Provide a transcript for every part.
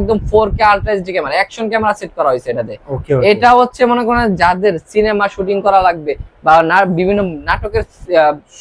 একদম four K ultra HD camera action camera set করা হয়েছে এটাতে। এটা হচ্ছে মনে করেন যাদের সিনেমা শুটিং করা লাগবে বা বিভিন্ন নাটকের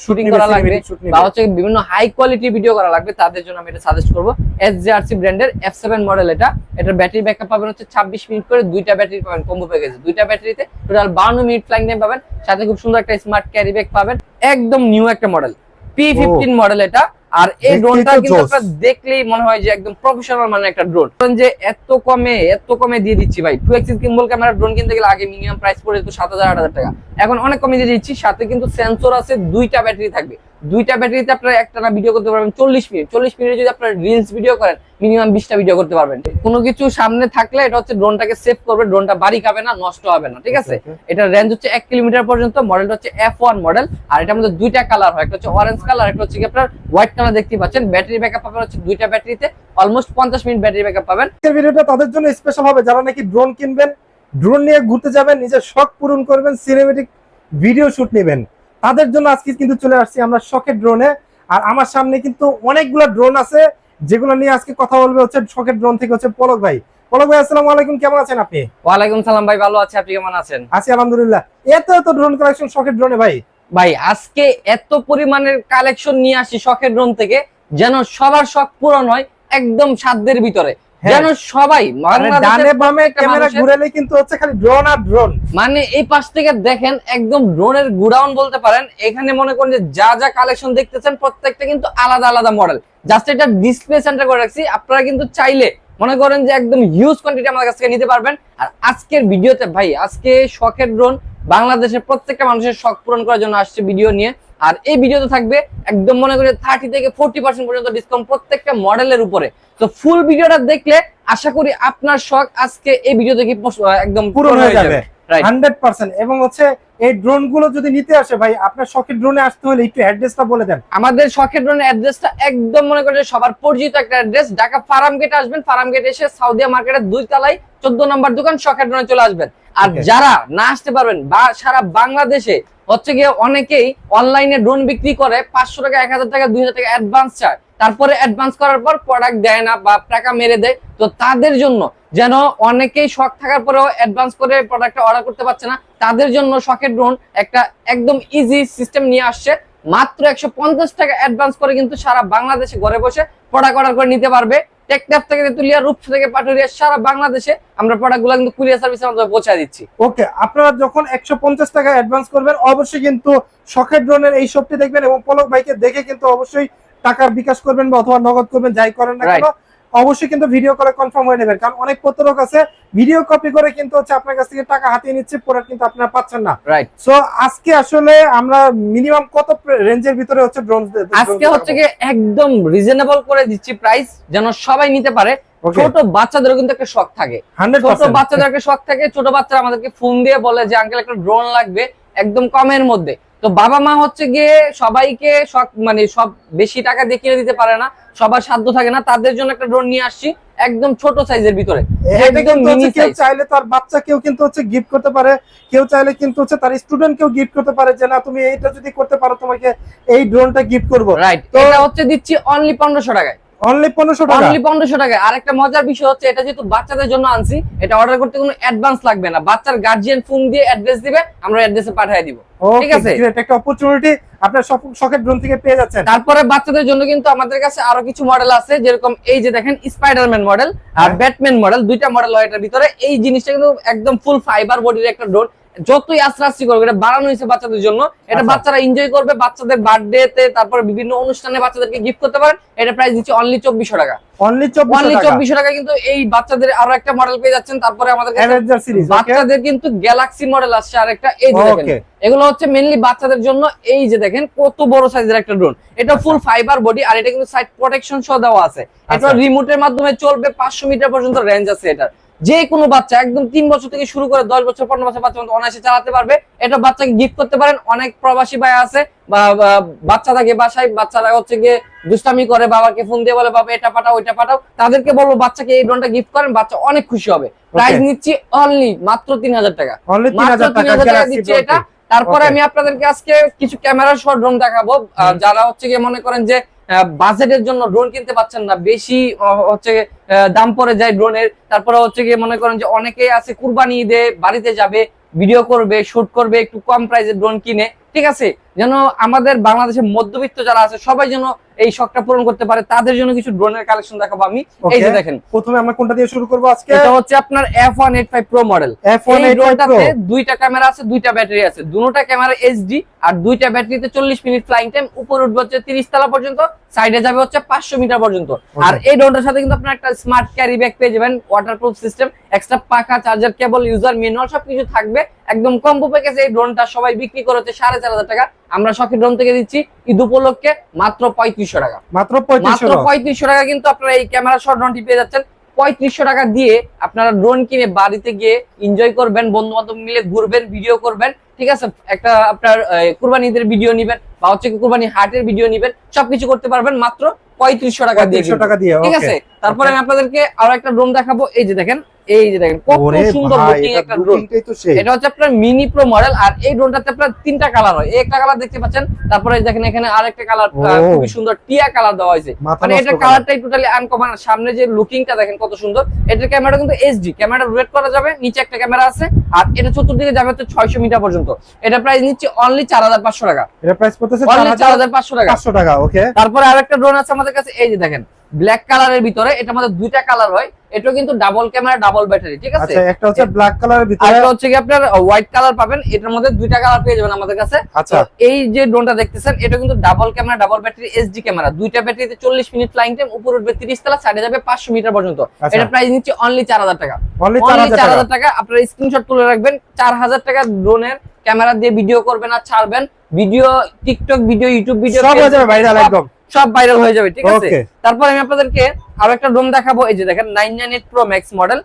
শুটিং করা লাগবে বা হচ্ছে বিভিন্ন হাই কোয়ালিটি ভিডিও করা লাগবে তাদের জন্য আমি এটা সাজেস্ট করব। এস জে আর সি ব্র্যান্ডের এফ সেভেন মডেল এটা। এটা ব্যাটারি ব্যাকআপ পাবেন হচ্ছে ছাব্বিশ মিনিট করে দুইটা ব্যাটারি পাবেন কম্বো প্যাকেজে দুইটা ব্যাটারিতে টোটাল বাউন্ন মিনিট ফ্লাইং টাইম পাবেন। সাথে খুব সুন্দর একটা স্মার্ট ক্যারি ব্যাগ পাবেন। একদম নিউ একটা মডেল পি ফিফটিন মডেল এটা। আর এই ড্রোনটা কিন্তু আপনারা দেখলেই মনে হয় যে একদম প্রফেশনাল মানে একটা ড্রোন যে এত কমে এত কমে দিয়ে দিচ্ছি ভাই। Two axis gimbal camera drone কিনতে গেলে আগে মিনিমাম প্রাইস পড়ে যেত সাত হাজার আট হাজার টাকা। এখন অনেক কমে দিয়ে দিচ্ছি সাথে কিন্তু সেন্সর আছে দুইটা ব্যাটারি থাকবে। দুইটা ব্যাটারিতে আপনারা একটা না ভিডিও করতে পারবেন চল্লিশ মিনিট। চল্লিশ মিনিট যদি আপনারা রিলস ভিডিও করেন মিনিমাম বিশটা ভিডিও করতে পারবেন। কোনো কিছু সামনে থাকলে এটা হচ্ছে ড্রোনটাকে সেভ করবে ড্রোনটা বাড়ি খাবে না নষ্ট হবে না ঠিক আছে? এটা রেঞ্জ হচ্ছে এক কিলোমিটার পর্যন্ত মডেলটা হচ্ছে এফ ওয়ান মডেল আর এটার মধ্যে দুইটা কালার হয় একটা হচ্ছে অরেঞ্জ কালার একটা হচ্ছে কি আপনার হোয়াইট কালার দেখতে পাচ্ছেন। ব্যাটারি ব্যাকআপ পাবেন হচ্ছে দুইটা ব্যাটারিতে অলমোস্ট পঞ্চাশ মিনিট ব্যাটারি ব্যাকআপ পাবেন। ভিডিওটা তাদের জন্য স্পেশাল হবে যারা নাকি ড্রোন কিনবেন ড্রোন নিয়ে ঘুরতে যাবেন নিজের শখ পূরণ করবেন সিনেমেটিক ভিডিও শুট নেবেন। তাদের জন্য আজকে কিন্তু চলে আসছি আমরা শখের ড্রোনে আর আমার সামনে কিন্তু অনেকগুলো ড্রোন আছে যেগুলো নিয়ে আজকে কথা বলবে হচ্ছে শখের ড্রোন থেকে হচ্ছে পলক ভাই। পলক ভাই আসসালামু আলাইকুম কেমন আছেন আপনি? ওয়ালাইকুম সালাম ভাই ভালো আছে। আপনি কেমন আছেন? আছি আলহামদুলিল্লাহ। এত এত ড্রোন কালেকশন শখের ড্রোনে ভাই? ভাই আজকে এত পরিমাণের কালেকশন নিয়ে আসি শখের ড্রোন থেকে যেন সবার শখ পূরণ হয় একদম সাধ্যের ভিতরে। যেন সবাই ডানে বামে ক্যামেরা মানুষের- কিন্তু হচ্ছে খালি ড্রোন আর ড্রোন মানে এই পাশ থেকে দেখেন একদম ড্রোনের গুডাউন বলতে পারেন এখানে মনে করেন যে যা যা কালেকশন দেখতেছেন প্রত্যেকটা কিন্তু আলাদা আলাদা মডেল জাস্ট এটা ডিসপ্লে সেন্টার করে রাখছি আপনারা কিন্তু চাইলে মনে করেন যে একদম হিউজ কোয়ান্টিটি আমাদের কাছ থেকে নিতে পারবেন। আর আজকের ভিডিওতে ভাই আজকে শখের ড্রোন বাংলাদেশের প্রত্যেকটা মানুষের শখ পূরণ করার জন্য আসছে ভিডিও নিয়ে। আর এই ভিডিওতে থাকবে একদম মনে করি থার্টি থেকে ফোর্টি পার্সেন্ট পর্যন্ত ডিসকাউন্ট প্রত্যেকটা মডেলের উপরে। তো ফুল ভিডিওটা দেখলে আশা করি আপনার শখ আজকে এই ভিডিও থেকে একদম পূরণ হয়ে যাবে। হান্ড্রেড পার্সেন্ট এবং হচ্ছে এই ড্রোনগুলো যদি নিতে আসে ভাই আপনার শখের ড্রোনে আসতে হলে একটু অ্যাড্রেসটা বলে দেন। আমাদের শখের ড্রোনের অ্যাড্রেসটা একদম মনে করেন সবার পরিচিত একটা অ্যাড্রেস ঢাকা ফার্ম গেটে আসবেন। ফার্ম গেটে এসে সাউদিয়া মার্কেটের দুই তলায় চোদ্দ নম্বর দোকান শখের ড্রোনে চলে আসবেন। আর যারা না আসতে পারবেন বা সারা বাংলাদেশে হচ্ছে গিয়ে অনেকেই অনলাইনে ড্রোন বিক্রি করে পাঁচশো টাকা, এক হাজার টাকা, দুই হাজার টাকা অ্যাডভান্স চায়। তারপরে অ্যাডভান্স করার পর প্রোডাক্ট দেয় না বা টাকা মেরে দেয়। তো তাদের জন্য যেন অনেকেই শখ থাকার পরেও অ্যাডভান্স করে প্রোডাক্টটা অর্ডার করতে পারছে না, তাদের জন্য শখের ড্রোন একটা একদম ইজি সিস্টেম নিয়ে আসছে। মাত্র একশো পঞ্চাশ টাকা অ্যাডভান্স করে কিন্তু সারা বাংলাদেশে ঘরে বসে প্রোডাক্ট অর্ডার করে নিতে পারবে। টেকটাপ থেকে তেতুলিয়া রূপসা থেকে পাটুরিয়া সারা বাংলাদেশে আমরা প্রোডাক্টগুলো কিন্তু কুরিয়ার সার্ভিসের মাধ্যমে পৌঁছে দিচ্ছি। ওকে আপনারা যখন একশো পঞ্চাশ টাকা অ্যাডভান্স করবেন অবশ্যই কিন্তু শখের ড্রোনের এই শপটি দেখবেন এবং পলক ভাইকে দেখে কিন্তু অবশ্যই টাকার বিকাশ করবেন বা অথবা নগদ করবেন যাই করেন না কেন। অবশ্যই কিন্তু ভিডিও করে কনফার্ম হয়ে নেবেন। কারণ অনেক প্রতারক আছে ভিডিও কপি করে কিন্তু হচ্ছে আপনার কাছ থেকে টাকা হাতিয়ে নিচ্ছে পরে কিন্তু আপনারা পাচ্ছেন না। রাইট সো আজকে আসলে আমরা মিনিমাম কত রেঞ্জের ভিতরে হচ্ছে ড্রোন আজকে হচ্ছে গিয়ে একদম রিজনেবল করে দিচ্ছি প্রাইস যেন সবাই নিতে পারে। ছোট বাচ্চাদেরও কিন্তু একটা শখ থাকে। হান্ড্রেড ছোট বাচ্চাদের একটা শখ থাকে ছোট বাচ্চারা আমাদেরকে ফোন দিয়ে বলে যে আঙ্কেল একটা ড্রোন লাগবে। একদম কমের মধ্যে। তো বাবা মা হচ্ছে গিয়ে সবাইকে সব মানে সব বেশি টাকা দিয়ে কিনে দিতে পারে না সবার সাধ্য থাকে না তাদের জন্য একটা ড্রোন নিয়ে আসছি একদম ছোট সাইজের ভিতরে। কেউ চাইলে তার বাচ্চা কেউ কিন্তু হচ্ছে গিফট করতে পারে কেউ চাইলে কিন্তু হচ্ছে তার স্টুডেন্ট কেউ গিফট করতে পারে যে না তুমি এইটা যদি করতে পারো তোমাকে এই ড্রোনটা গিফট করব। রাইট তো- এটা হচ্ছে দিচ্ছি অনলি পনেরোশো টাকায়। অনলি পনেরোশো টাকা? অনলি পনেরোশো টাকায় আর একটা মজার বিষয় হচ্ছে এটা যেহেতু বাচ্চাদের জন্য আনছি এটা অর্ডার করতে কোনো অ্যাডভান্স লাগবে না। বাচ্চার গার্জিয়ান ফোন দিয়ে অ্যাড্রেস দিবে আমরা অ্যাড্রেসে পাঠিয়ে দিব। ঠিক আছে। গ্রেট একটা অপরচুনিটি আপনার শখ- শখের ড্রোন থেকে পেয়ে যাচ্ছেন। তারপরে বাচ্চাদের জন্য কিন্তু আমাদের কাছে আরও কিছু মডেল আছে যেরকম এই যে দেখেন স্পাইডারম্যান মডেল আর। ব্যাটম্যান মডেল দুইটা মডেল হয় এটার ভিতরে। এই জিনিসটা কিন্তু একদম ফুল ফাইবার বডির একটা ড্রোন যতই আস্তে করবে এটা বানানো হয়েছে বাচ্চাদের জন্য। এটা আচ্ছা। বাচ্চারা এনজয় করবে বাচ্চাদের বার্থডে তে তারপরে বিভিন্ন অনুষ্ঠানে বাচ্চাদেরকে গিফট করতে পারেন এটা প্রাইস দিচ্ছি অনলি চব্বিশশো টাকা। অনলি অনলি চব্বিশ টাকা। চব্বিশশো টাকা কিন্তু এই বাচ্চাদের আরও একটা মডেল পেয়ে যাচ্ছেন। তারপরে আমাদের কাছে অ্যাভেঞ্জার সিরিজ ওকে বাচ্চাদের কিন্তু গ্যালাক্সি মডেল আসছে আরেকটা। এই যে দেখেন ওকে এগুলো হচ্ছে মেনলি বাচ্চাদের জন্য এই যে দেখেন কত বড় সাইজের একটা ড্রোন এটা ফুল ফাইবার বডি আর এটা কিন্তু সাইড প্রোটেকশন সহ দেওয়া আছে। এটা আচ্ছা। রিমোটের মাধ্যমে চলবে পাঁচশো মিটার পর্যন্ত রেঞ্জ আছে এটার। যে কোনো বাচ্চা একদম তিন বছর থেকে শুরু করে দশ বছর পনেরো বছর বাচ্চা অনায়াসে চালাতে পারবে। এটা বাচ্চাকে গিফট করতে পারেন। অনেক প্রবাসী ভাই আছে বা বাচ্চা থাকে বাসায় বাচ্চারা হচ্ছে গিয়ে দুষ্টামি করে বাবাকে ফোন দিয়ে বলে বাবা এটা পাঠাও ওইটা পাঠাও। তাদেরকে বলব বাচ্চাকে এই ড্রোনটা গিফট করেন বাচ্চা অনেক খুশি হবে। প্রাইস নিচ্ছি অনলি মাত্র তিন হাজার টাকা। মাত্র তিন হাজার টাকা গ্যালাক্সি দিচ্ছে এটা। তারপরে আমি আপনাদেরকে আজকে কিছু ক্যামেরা সহ ড্রোন দেখাবো। যারা হচ্ছে গিয়ে মনে করেন যে বাজেটের জন্য ড্রোন কিনতে পাচ্ছেন না। বেশি হচ্ছে দাম পরে যায় ড্রোনের তারপরে হচ্ছে গিয়ে মনে করেন যে অনেকে আছে কুরবানি ঈদে বাড়িতে যাবে। ভিডিও করবে শুট করবে একটু কম প্রাইসে ড্রোন কিনে ঠিক আছে? যেন আমাদের বাংলাদেশের মধ্যবিত্ত যারা আছে সবাই যেন এই শখটা পূরণ করতে পারে তাদের জন্য কিছু ড্রোনের কালেকশন দেখাবো আমি। এই যে দেখেন। প্রথমে আমরা কোনটা দিয়ে শুরু করব আজকে? এটা হচ্ছে আপনার F one eight five pro model F1 এই 85 Pro ড্রোনটাতে দুইটা ক্যামেরা আছে দুইটা ব্যাটারি আছে। দুটোটা ক্যামেরা এইচডি আর দুইটা ব্যাটারিতে চল্লিশ মিনিট ফ্লাইং টাইম উপর উঠবে হচ্ছে তিরিশ তলা পর্যন্ত সাইডে যাবে হচ্ছে পাঁচশো মিটার পর্যন্ত। আর এই ড্রোনটার সাথে কিন্তু আপনার একটা স্মার্ট ক্যারি ব্যাগ পেয়ে যাবেন ওয়াটারপ্রুফ সিস্টেম এক্সট্রা পাখা চার্জার কেবল ইউজার ম্যানুয়াল সবকিছু থাকবে। একদম কম্বো প্যাকেজে এই ড্রোনটা সবাই বিক্রি করে হচ্ছে সাড়ে চার হাজার টাকা। আমরা শখের ড্রোন থেকে দিচ্ছি ঈদ উপলক্ষে মাত্র পঁয়ত্রিশশো টাকা। মাত্র মাত্র পঁয়ত্রিশশো টাকা কিন্তু আপনারা এই ক্যামেরা শট ড্রোনটি পেয়ে যাচ্ছেন। পঁয়ত্রিশশো টাকা দিয়ে আপনারা ড্রোন কিনে বাড়িতে গিয়ে এনজয় করবেন বন্ধু বান্ধব মিলে ঘুরবেন ভিডিও করবেন। ঠিক আছে? একটা আপনার কুরবানি ঈদের ভিডিও নিবেন বা হচ্ছে কুরবানি হাটের ভিডিও নিবেন সবকিছু করতে পারবেন মাত্র পঁয়ত্রিশশো টাকা দিয়ে ঠিক আছে? তারপরে. আমি আপনাদেরকে আরও একটা ড্রোন দেখাবো। এই যে দেখেন এই যে দেখেন কত সুন্দর এটা একটা ড্রোন হচ্ছে আপনার মিনি প্রো মডেল আর এই ড্রোনটাতে আপনার তিনটা কালার হয়। একটা কালার দেখতে পাচ্ছেন তারপরে দেখেন এখানে আরেকটা কালার খুবই সুন্দর টিয়া কালার দেওয়া হয়েছে। মানে এটা কালারটাই টোটালি আনকমন সামনে যে লুকিংটা দেখেন কত সুন্দর এটার ক্যামেরা কিন্তু এইচডি ক্যামেরা রোটেট করা যাবে নিচে একটা ক্যামেরা আছে আর এটা চতুর্দিকে যাবে হচ্ছে ছয়শো মিটার পর্যন্ত। এটা প্রাইস নিচ্ছে অনলি চার হাজার পাঁচশো টাকা। এটা প্রাইস পড়তেছে অনলি চার হাজার পাঁচশো টাকা। পাঁচশো টাকা ওকে তারপরে আরেকটা ড্রোন আছে আমাদের কাছে এই যে দেখেন ব্ল্যাক কালারের ভিতরে এটা আমাদের দুইটা কালার হয়। এটা কিন্তু ডাবল ক্যামেরা ডাবল ব্যাটারি ঠিক আছে? আচ্ছা একটা হচ্ছে ব্ল্যাক কালারের ভিতরে একটা হচ্ছে কি আপনার হোয়াইট কালার পাবেন। এটার মধ্যে দুইটা কালার পেয়ে যাবেন আমাদের কাছে। আচ্ছা। এই যে ড্রোনটা দেখতেছেন এটা কিন্তু double camera double battery SD camera দুইটা ব্যাটারিতে চল্লিশ মিনিট ফ্লাইং টাইম উপর উঠবে তিরিশ তলা সাইডে যাবে পাঁচশো মিটার পর্যন্ত। আচ্ছা। এটা প্রাইস নিচ্ছে অনলি চার হাজার টাকা। অনলি চার অনলি হাজার চার টাকা। আপনারা স্ক্রিনশট তুলে রাখবেন। চার হাজার টাকা ড্রোনের ক্যামেরা দিয়ে ভিডিও করবেন আর ছাড়বেন। Video TikTok video YouTube video সব হয়ে যাবে ভাইরাল একদম। সব ভাইরাল হয়ে যাবে ঠিক আছে? তারপর আমি আপনাদেরকে আরও একটা ড্রোন দেখাবো এই যে দেখেন nine nine eight pro max model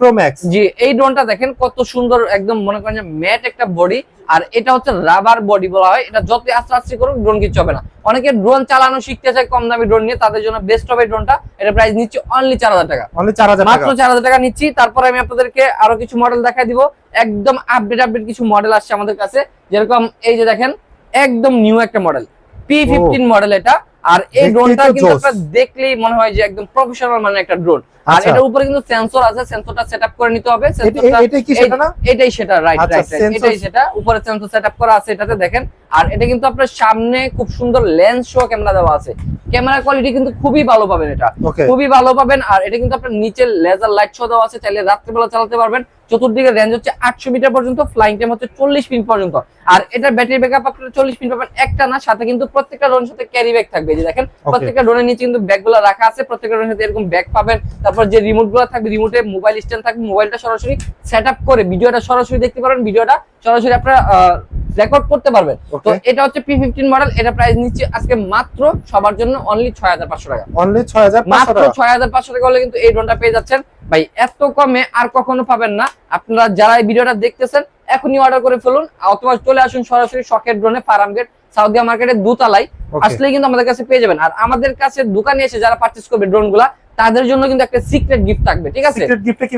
pro max G এই ড্রোনটা দেখেন কত সুন্দর একদম মনে করেন যে ম্যাট একটা বডি আর এটা হচ্ছে রাবার বডি বলা হয়। এটা যত আস্তে আস্তে করুক ড্রোন কিছু হবে না। অনেকে ড্রোন চালানো শিখতে চায় কম দামি ড্রোন নিয়ে তাদের জন্য বেস্ট হবে ড্রোনটা এটা প্রাইস নিচ্ছি অনলি চার হাজার টাকা। অনলি চার হাজার টাকা। মাত্র চার হাজার টাকা নিচ্ছি। তারপরে আমি আপনাদেরকে আরও কিছু মডেল দেখাই দিব। একদম আপডেট আপডেট কিছু মডেল আসছে আমাদের কাছে। যেরকম এই যে দেখেন একদম নিউ একটা মডেল পি ফিফটিন মডেল এটা। আর এই ড্রোনটা কিন্তু। আপনার দেখলেই মনে হয় যে একদম প্রফেশনাল মানে একটা ড্রোন আর আচ্ছা। এটার উপরে কিন্তু সেন্সর আছে সেন্সরটা সেটআপ করে নিতে হবে। সেন্সরটা এটা কি সেটা না? এটাই সেটা রাইট আচ্ছা, রাইট এটাই সেটা। উপরে সেন্সর সেটআপ করা আছে এটাতে দেখেন। আর এটা কিন্তু আপনার সামনে খুব সুন্দর লেন্স সহ ক্যামেরা দেওয়া আছে। ক্যামেরা কোয়ালিটি কিন্তু খুবই ভালো পাবেন এটা। খুবই ভালো পাবেন। আর এটা কিন্তু আপনার নিচে লেজার লাইট শো দেওয়া আছে। চাইলে রাত্রিবেলা চালাতে পারবেন। চতুর্দিকে রেঞ্জ হচ্ছে আটশো মিটার পর্যন্ত ফ্লাইং টাইম হচ্ছে চল্লিশ মিনিট পর্যন্ত। আর এটার ব্যাটারি ব্যাকআপ আপনার চল্লিশ মিনিট পাবেন একটা না সাথে কিন্তু প্রত্যেকটা ড্রোনের সাথে ক্যারি ব্যাগ থাকবে। যে দেখেন প্রত্যেকটা ড্রোনের নিচে কিন্তু ব্যাগগুলো রাখা আছে প্রত্যেকটা ড্রোনের সাথে এরকম ব্যাগ পাবেন। তারপর যে রিমোটগুলো থাকবে রিমোটে মোবাইল স্ট্যান্ড থাকবে মোবাইলটা সরাসরি সেট আপ করে ভিডিওটা সরাসরি দেখতে পারবেন ভিডিওটা সরাসরি আপনারা রেকর্ড করতে পারবেন। তো এটা হচ্ছে পি ফিফটিন মডেল এটা প্রাইস নিচ্ছে আজকে মাত্র সবার জন্য অনলি ছয় হাজার পাঁচশো টাকা। অনলি ছয় হাজার পাঁচশো মাত্র ছয় হাজার পাঁচশো টাকা হলে কিন্তু এই ড্রোনটা পেয়ে যাচ্ছেন। ভাই এত কমে আর কখনো পাবেন না। আপনারা যারা এই ভিডিওটা দেখতেছেন এখনই অর্ডার করে ফেলুন। অথবা চলে আসুন সরাসরি শখের ড্রোনে ফার্ম গেট সাউদিয়া মার্কেটের দুতলায়। আসলে আসলেই কিন্তু আমাদের কাছে পেয়ে যাবেন। আর আমাদের কাছে দোকানে এসে যারা পার্চেস করবে ড্রোনগুলা তাদের জন্য কিন্তু একটা সিক্রেট গিফট থাকবে ঠিক আছে?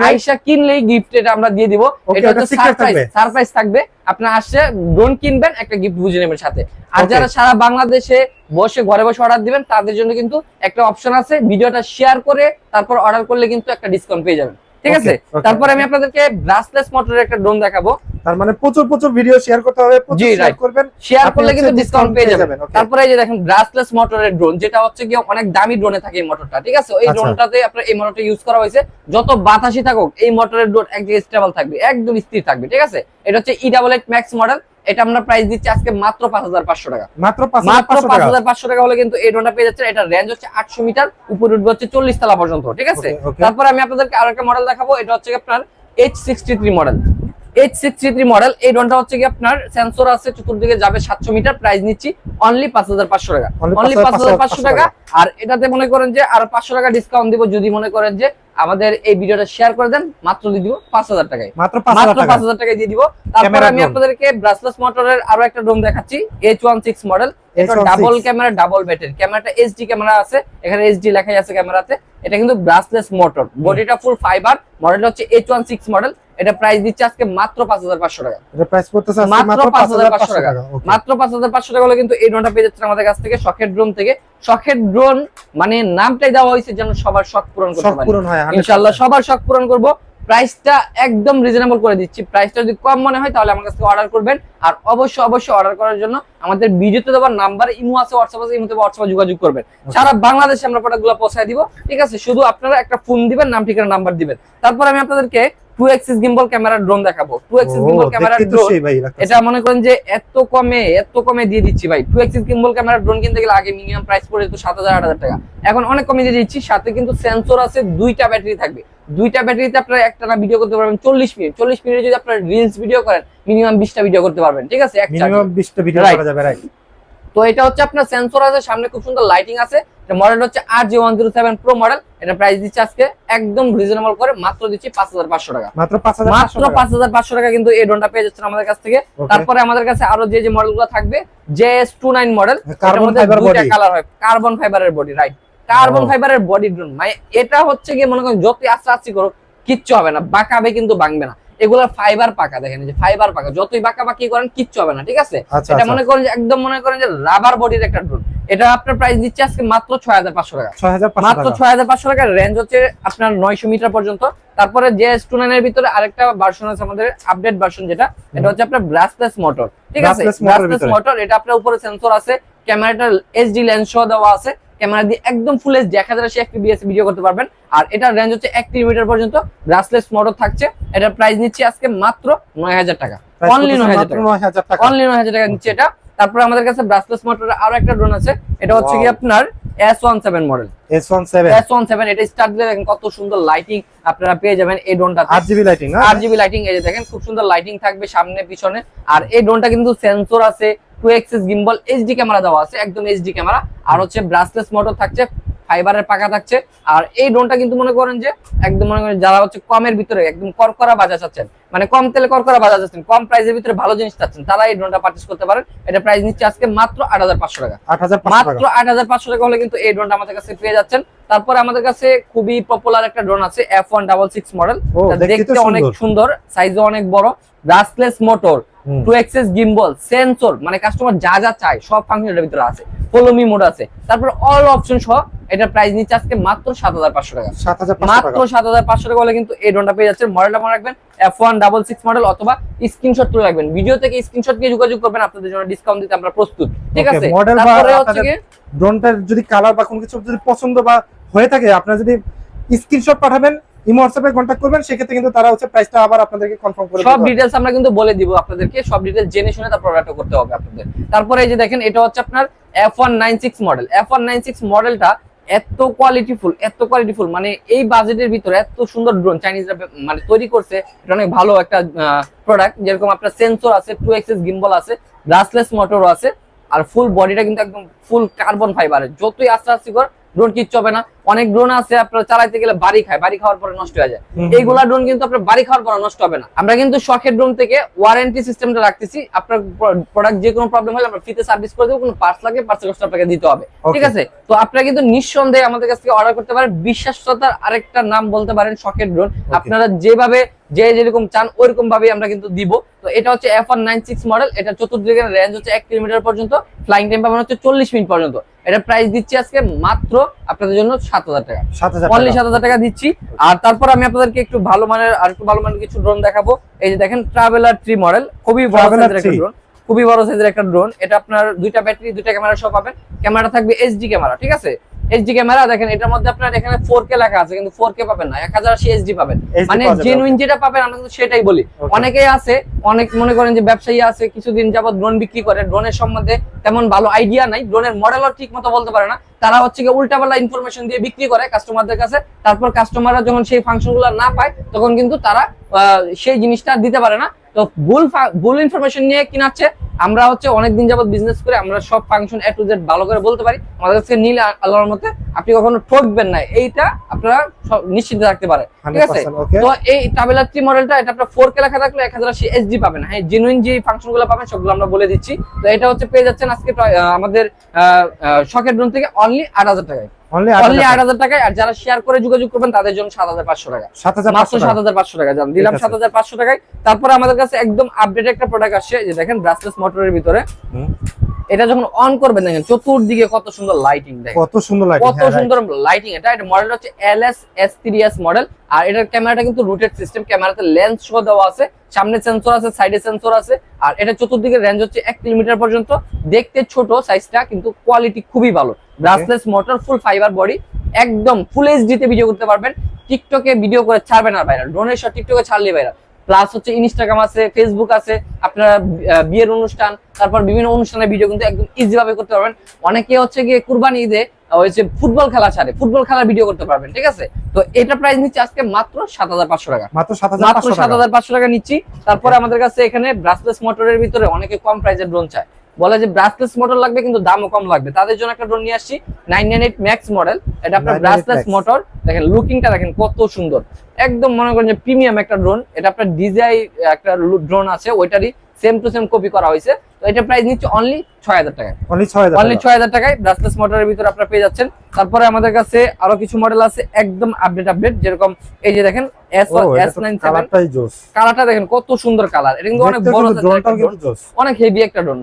আইসা কিনলেই গিফট এটা আমরা দিয়ে দিব। এটা হচ্ছে সারপ্রাইজ থাকবে। সারপ্রাইজ থাকবে। আপনার আসছে ড্রোন কিনবেন একটা গিফট বুঝে নেবেন সাথে। আর যারা সারা বাংলাদেশে বসে ঘরে বসে অর্ডার দিবেন তাদের জন্য কিন্তু একটা অপশন আছে। ভিডিওটা শেয়ার করে তারপর অর্ডার করলে কিন্তু একটা ডিসকাউন্ট পেয়ে যাবেন। ঠিক আছে? তারপর আমি আপনাদেরকে ব্রাসলেস মোটরের একটা ড্রোন দেখাবো। তার মানে প্রচুর প্রচুর ভিডিও শেয়ার করতে হবে প্রচুর শেয়ার করবেন শেয়ার করলে কিন্তু ডিসকাউন্ট পেয়ে যাবেন। তারপরে এই যে দেখেন ব্রাসলেস মোটরের ড্রোন যেটা হচ্ছে কি অনেক দামি ড্রোনে থাকে এই মোটরটা ঠিক আছে? এই আচ্ছা। ড্রোনটাতে আপনার এই মোটরটা ইউজ করা হয়েছে। যত বাতাসই থাকুক এই মোটরের ড্রোন একদম স্টেবল থাকবে একদম স্থির থাকবে ঠিক আছে? এটা হচ্ছে E double eight max model এটা আমরা প্রাইস দিচ্ছি আজকে মাত্র পাঁচ হাজার পাঁচশো টাকা। মাত্র মাত্র পাঁচ হাজার পাঁচশো টাকা হলে কিন্তু এই ড্রোনটা পেয়ে যাচ্ছে এটা রেঞ্জ হচ্ছে আটশো মিটার উপরে উঠবে হচ্ছে চল্লিশ তলা পর্যন্ত ঠিক আছে. তারপরে আমি আপনাদেরকে আরও একটা মডেল দেখাবো এটা হচ্ছে আপনার H sixty three model H sixty three model এই ড্রোনটা হচ্ছে কি আপনার সেন্সর আছে চতুর্দিকে যাবে সাতশো মিটার প্রাইস নিচ্ছি অনলি পাঁচ হাজার পাঁচশো টাকা। অনলি পাঁচ হাজার পাঁচশো টাকা। আর এটাতে মনে করেন যে আরও পাঁচশো টাকা ডিসকাউন্ট দিব যদি মনে করেন যে আমাদের এই ভিডিওটা শেয়ার করে দেন মাত্র দিয়ে দিব পাঁচ হাজার টাকায়। মাত্র পাঁচ হাজার মাত্র টাকা। পাঁচ হাজার টাকায় দিয়ে দিব। তারপর আমি আপনাদেরকে ব্রাসলেস মোটরের আরও একটা ড্রোন দেখাচ্ছি এইচ ওয়ান সিক্স মডেল এটা ডাবল ক্যামেরা ডাবল ব্যাটারি ক্যামেরাটা এইচডি ক্যামেরা আছে এখানে এইচডি লেখাই আছে ক্যামেরাতে এটা কিন্তু ব্রাসলেস মোটর বডিটা ফুল ফাইবার মডেলটা হচ্ছে এইচ ওয়ান সিক্স মডেল এটা প্রাইস দিচ্ছে আজকে মাত্র পাঁচ হাজার পাঁচশো টাকা। এটা প্রাইস পড়তেছে মাত্র মাত্র 5500 5500 টাকা। মাত্র পাঁচ হাজার পাঁচশো টাকা হলে কিন্তু এই ড্রোনটা পেয়ে যাচ্ছেন আমাদের কাছ থেকে শখের ড্রোন থেকে। শখের ড্রোন মানে নামটাই দেওয়া হয়েছে যেন সবার শখ পূরণ করতে পারি। পূরণ হয় ইনশাআল্লাহ সবার শখ পূরণ করব। প্রাইসটা একদম রিজনেবল করে দিচ্ছি। প্রাইসটা যদি কম মনে হয় তাহলে আমার কাছ থেকে অর্ডার করবেন। আর অবশ্যই অবশ্যই অর্ডার করার জন্য আমাদের ভিডিওতে দেওয়ার নাম্বার ইমো আছে হোয়াটসঅ্যাপ আছে ইমোতে হোয়াটসঅ্যাপে যোগাযোগ করবেন। সারা বাংলাদেশে আমরা প্রোডাক্টগুলো পৌঁছায় দিব। ঠিক আছে শুধু আপনারা একটা ফোন দিবেন নাম ঠিকানা নাম্বার দিবেন। তারপর আমি আপনাদেরকে two axis gimbal camera drone দেখাবো। Two axis gimbal camera drone. এটা মনে করেন যে এত কমে এত কমে দিয়ে দিচ্ছি ভাই। Two axis gimbal camera drone কিনতে গেলে আগে মিনিমাম প্রাইস পড়ে যেত সাত হাজার আট হাজার টাকা। এখন অনেক কমে দিয়ে দিচ্ছি সাথে কিন্তু সেন্সর আছে দুইটা ব্যাটারি থাকবে। দুইটা ব্যাটারিতে আপনারা একটা না ভিডিও করতে পারবেন চল্লিশ মিনিট চল্লিশ মিনিটে যদি আপনারা রিলস ভিডিও করেন মিনিমাম বিশটা ভিডিও করতে পারবেন ঠিক আছে? মিনিমাম 20 টা ভিডিও. করা যাবে রাইট তো এটা হচ্ছে আপনার সেন্সর আছে সামনে খুব সুন্দর লাইটিং আছে। মডেল হচ্ছে আর G one zero seven pro model এটা প্রাইস দিচ্ছে আজকে একদম রিজনেবল করে মাত্র দিচ্ছি পাঁচ হাজার পাঁচশো টাকা। মাত্র মাত্র পাঁচ হাজার পাঁচশো টাকা কিন্তু এই ড্রোনটা পেয়ে যাচ্ছেন আমাদের কাছ থেকে। তারপরে আমাদের কাছে আরও যে যে মডেলগুলো থাকবে জেএস টু নাইন মডেল দুইটা কালার হয় কার্বন ফাইবারের বডি রাইট কার্বন. ফাইবারের বডি ড্রোন মানে এটা হচ্ছে গিয়ে মনে করেন যতই আস্তে আস্তে করো কিচ্ছু হবে না বাঁকাবে কিন্তু ভাঙবে না। এগুলো ফাইবার পাকা দেখেন যে ফাইবার পাকা যতই বাঁকা বাকি করেন কিচ্ছু হবে না ঠিক আছে? আচ্ছা এটা আচ্ছা। মনে করেন যে একদম মনে করেন যে রাবার বডির একটা ড্রোন এটা আপনার প্রাইস দিচ্ছে আজকে মাত্র ছয় হাজার পাঁচশো টাকা। 6500 মাত্র ছয় হাজার পাঁচশো টাকার রেঞ্জ হচ্ছে আপনার নয়শো মিটার পর্যন্ত। তারপরে যে এস টু নাইনের ভিতরে আরেকটা ভার্সন আছে আমাদের আপডেট ভার্সন যেটা এটা হচ্ছে আপনার ব্রাসলেস মোটর ঠিক আছে? ব্রাসলেস মোটর এটা আপনার উপরে সেন্সর আছে ক্যামেরাটা এইচডি লেন্স সহ দেওয়া আছে ক্যামেরা দিয়ে একদম ফুল এইচডি এক হাজার আশি এফপিবিএস ভিডিও করতে পারবেন। আর এটার রেঞ্জ হচ্ছে এক কিলোমিটার পর্যন্ত ব্রাসলেস মোটর থাকছে। এটার প্রাইস নিচ্ছে আজকে মাত্র নয় হাজার টাকা। অনলি নয় হাজার টাকা। 9000 টাকা। অনলি নয় হাজার টাকা নিচ্ছে এটা। তারপরে আমাদের কাছে ব্রাসলেস মোটরের আরও একটা ড্রোন আছে। এটা হচ্ছে কি আপনার S one seven model S17 S one seven এটা স্টার্ট দিলে দেখেন কত সুন্দর লাইটিং আপনারা পেয়ে যাবেন এই ড্রোনটা লাইটিং জিবি লাইটিং এই যে দেখেন খুব সুন্দর লাইটিং থাকবে সামনে পিছনে। আর এই ড্রোনটা কিন্তু সেন্সর আছে two axis gimbal HD camera দেওয়া আছে একদম এইচডি ক্যামেরা আর হচ্ছে ব্রাসলেস মোটর থাকছে ফাইবারের পাকা থাকছে। আর এই ড্রোনটা কিন্তু মনে করেন যে একদম মনে করেন যারা হচ্ছে কমের ভিতরে একদম করকরা বাজা চাচ্ছেন মানে কম তেলে করকরা বাজা চাচ্ছেন কম প্রাইসের ভিতরে ভালো জিনিস চাচ্ছেন তারা এই ড্রোনটা পারচেস করতে পারেন। এটা প্রাইস নিচ্ছে আজকে মাত্র আট হাজার পাঁচশো টাকা। মাত্র আট হাজার পাঁচশো টাকা হলে কিন্তু এই ড্রোনটা আমাদের কাছে পেয়ে যাচ্ছেন। তারপরে আমাদের কাছে খুবই পপুলার একটা ড্রোন আছে F one double six model দেখতে অনেক সুন্দর। সাইজও অনেক বড়। Brushless motor. Two axis gimbal sensor মানে কাস্টমার যা যা চায় সব ফাংশন এর ভিতরে আছে। ফলোমি মোড আছে। তারপর অল অপশন সহ এটা প্রাইস নিচ্ছে আজকে মাত্র সাত হাজার পাঁচশো টাকা। 7500 মাত্র সাত হাজার পাঁচশো টাকা হলে কিন্তু এই ড্রোনটা পেয়ে যাচ্ছে মডেলটা মনে রাখবেন F one double six model অথবা স্ক্রিনশট তুলে রাখবেন। ভিডিও থেকে স্ক্রিনশট নিয়ে যোগাযোগ করবেন আপনাদের জন্য ডিসকাউন্ট দিতে আমরা প্রস্তুত। ঠিক আছে? তারপরে হচ্ছে ড্রোনটার যদি কালার বা কোনো কিছু যদি পছন্দ বা হয়ে থাকে আপনারা যদি স্ক্রিনশট পাঠাবেন ইমো হোয়াটসঅ্যাপে কন্ট্যাক্ট করবেন সেক্ষেত্রে কিন্তু তারা হচ্ছে প্রাইসটা আবার আপনাদেরকে কনফার্ম করে সব দিতে আমরা কিন্তু বলে দিব আপনাদেরকে সব ডিটেলস জেনে শুনে তারপর অর্ডারটা করতে হবে আপনাদের। তারপরে এই যে দেখেন এটা হচ্ছে আপনার F one nine six model F one nine six মডেলটা এত কোয়ালিটিফুল এত কোয়ালিটিফুল মানে এই বাজেটের ভিতরে এত সুন্দর ড্রোন চাইনিজরা মানে তৈরি করছে এটা অনেক ভালো একটা প্রোডাক্ট যেরকম আপনার সেন্সর আছে টু এক্সেস গিম্বল আছে ব্রাসলেস মোটরও আছে আর ফুল বডিটা কিন্তু একদম ফুল কার্বন ফাইবারের যতই আস্তে আস্তে কর ড্রোন কিচ্ছু হবে না। অনেক ড্রোন আছে আপনার চালাইতে গেলে বাড়ি খায় বাড়ি খাওয়ার পরে নষ্ট হয়ে যায়। এইগুলা ড্রোন কিন্তু আপনার বাড়ি খাওয়ার পর নষ্ট হবে না। আমরা কিন্তু শখের ড্রোন থেকে ওয়ারেন্টি সিস্টেমটা রাখতেছি। আপনার প্রোডাক্ট যে কোনো প্রবলেম হলে আমরা ফ্রিতে সার্ভিস করে দেবো কোনো পার্টস লাগে পার্টস কষ্ট আপনাকে দিতে হবে। ঠিক আছে? তো আপনারা কিন্তু নিঃসন্দেহে আমাদের কাছ থেকে অর্ডার করতে পারেন। বিশ্বাসতার আরেকটা নাম বলতে পারেন শখের ড্রোন আপনারা যেভাবে যে যেরকম চান ওইরকম ভাবে আমরা কিন্তু দিব। তো এটা হচ্ছে F one nine six model এটা চতুর্দিকের রেঞ্জ হচ্ছে এক কিলোমিটার পর্যন্ত। ফ্লাইং টাইম পাবেন হচ্ছে চল্লিশ মিনিট পর্যন্ত। এটা প্রাইস দিচ্ছি আজকে মাত্র আপনাদের জন্য সাত হাজার টাকা। 7000 অনলি সাত হাজার টাকা দিচ্ছি। আর তারপর আমি আপনাদেরকে একটু ভালো মানের আর একটু ভালো মানের কিছু ড্রোন দেখাবো। এই যে দেখেন ট্রাভেলার ট্রি মডেল খুবই বড় একটা ড্রোন খুবই বড় সাইজের একটা ড্রোন এটা আপনার দুইটা ব্যাটারি দুইটা ক্যামেরা সহ পাবেন। ক্যামেরা থাকবে এইচডি ক্যামেরা ঠিক আছে? এইচডি ক্যামেরা দেখেন এটার মধ্যে আপনার এখানে ফোর কে লেখা আছে কিন্তু ফোর কে পাবেন না এইচডি পাবেন। মানে জেনুইন যেটা পাবেন আমরা কিন্তু সেটাই বলি। অনেকেই আছে অনেক মনে করেন যে ব্যবসায়ী আছে কিছুদিন যাবত ড্রোন বিক্রি করে ড্রোনের সম্বন্ধে তেমন ভালো আইডিয়া নাই ড্রোনের মডেলও ঠিক মতো বলতে পারে না। তারা হচ্ছে কি উল্টাপাল্টা ইনফরমেশন দিয়ে বিক্রি করে কাস্টমারদের কাছে তারপর কাস্টমাররা যখন সেই ফাংশনগুলো না পায় তখন কিন্তু তারা আহ, সেই জিনিসটা দিতে পারে না। তো ভুল ভুল ইনফরমেশন নিয়ে কিনাচ্ছে আমরা হচ্ছে অনেকদিন যাবত বিজনেস করে আমরা সব ফাংশন এ টু জেড ভালো করে বলতে পারি। আমাদের কাছে নীল আল্লাহর মতে আপনি কখনো ঠকবেন না। এইটা আপনারা সব নিশ্চিত থাকতে পারে ঠিক আছে? তো এই ট্রাভেলার থ্রি মডেলটা এটা আপনার ফোর কে লেখা থাকলে এক হাজার আশি এইচডি পাবেন। হ্যাঁ জেনুইন যে ফাংশনগুলো পাবেন সবগুলো আমরা বলে দিচ্ছি। তো এটা হচ্ছে পেয়ে যাচ্ছেন আজকে আমাদের শখের ড্রোন থেকে অনলি আট হাজার টাকায়। অনলি আট হাজার টাকায় আর যারা শেয়ার করে যোগাযোগ করবেন তাদের জন্য সাত হাজার পাঁচশো টাকা। মাত্র সাত হাজার পাঁচশো টাকা দিলাম সাত হাজার পাঁচশো টাকায়। তারপরে আমাদের কাছে একদম আপডেট একটা প্রোডাক্ট আসছে যে দেখেন ব্রাসলেস মোটরের ভিতরে। এটা যখন অন করবেন দেখেন চতুর্দিকে কত সুন্দর লাইটিং দেখেন। কত সুন্দর লাগে কত সুন্দর লাইটিং এটা এটা মডেল হচ্ছে এল এস মডেল আর এটার ক্যামেরাটা কিন্তু রুটেড সিস্টেম ক্যামেরাতে লেন্স শো দেওয়া আছে। সামনে সেন্সর আছে সাইডে সেন্সর আছে। আর এটা চতুর্দিকে রেঞ্জ হচ্ছে এক কিলোমিটার পর্যন্ত। দেখতে ছোট সাইজটা কিন্তু কোয়ালিটি খুবই ভালো। Brushless motor full fibre body একদম ফুল এইচডি তে ভিডিও করতে পারবেন। টিকটকে ভিডিও করে ছাড়বেন আর ভাইরাল। ড্রোনের শট টিকটকে ছাড়লে ভাইরাল। প্লাস হচ্ছে ইনস্টাগ্রাম আছে ফেসবুক আছে আপনারা বিয়ের অনুষ্ঠান তারপর বিভিন্ন অনুষ্ঠানের ভিডিও কিন্তু একদম ইজি ভাবে করতে পারবেন। অনেকে হচ্ছে গিয়ে কুরবানি ঈদে হচ্ছে ফুটবল খেলা ছাড়ে ফুটবল খেলার ভিডিও করতে পারবেন ঠিক আছে? তো এটা প্রাইস নিচ্ছি আজকে মাত্র সাত হাজার পাঁচশো টাকা। মাত্র মাত্র সাত হাজার পাঁচশো টাকা নিচ্ছি। তারপরে আমাদের কাছে এখানে ব্রাসলেস মোটরের ভিতরে অনেকে কম প্রাইসের ড্রোন চায়। বলে যে ব্রাসলেস মোটর লাগবে কিন্তু দামও কম লাগবে। তাদের জন্য একটা ড্রোন নিয়ে আসছি nine nine eight max model এটা আপনার 998 ব্রাসলেস। মোটর দেখেন লুকিংটা দেখেন কত সুন্দর। একদম মনে করেন যে প্রিমিয়াম একটা ড্রোন এটা আপনার ডিজাই একটা ড্রোন আছে ওইটারই সেম টু সেম কপি করা হয়েছে। তো এটা প্রাইস নিচ্ছে অনলি ছয় হাজার টাকা অনলি 6000 অনলি ছয় হাজার টাকায় ব্রাসলেস মোটরের ভিতরে আপনারা পেয়ে যাচ্ছেন। তারপরে আমাদের কাছে আরও কিছু মডেল আছে একদম আপডেট আপডেট যেরকম এই যে দেখেন কালারটা দেখেন কত সুন্দর কালার এটা কিন্তু অনেক বড় কিন্তু size এর একটা ড্রোনটাও drone, কিন্তু জোস। অনেক হেভি একটা ড্রোন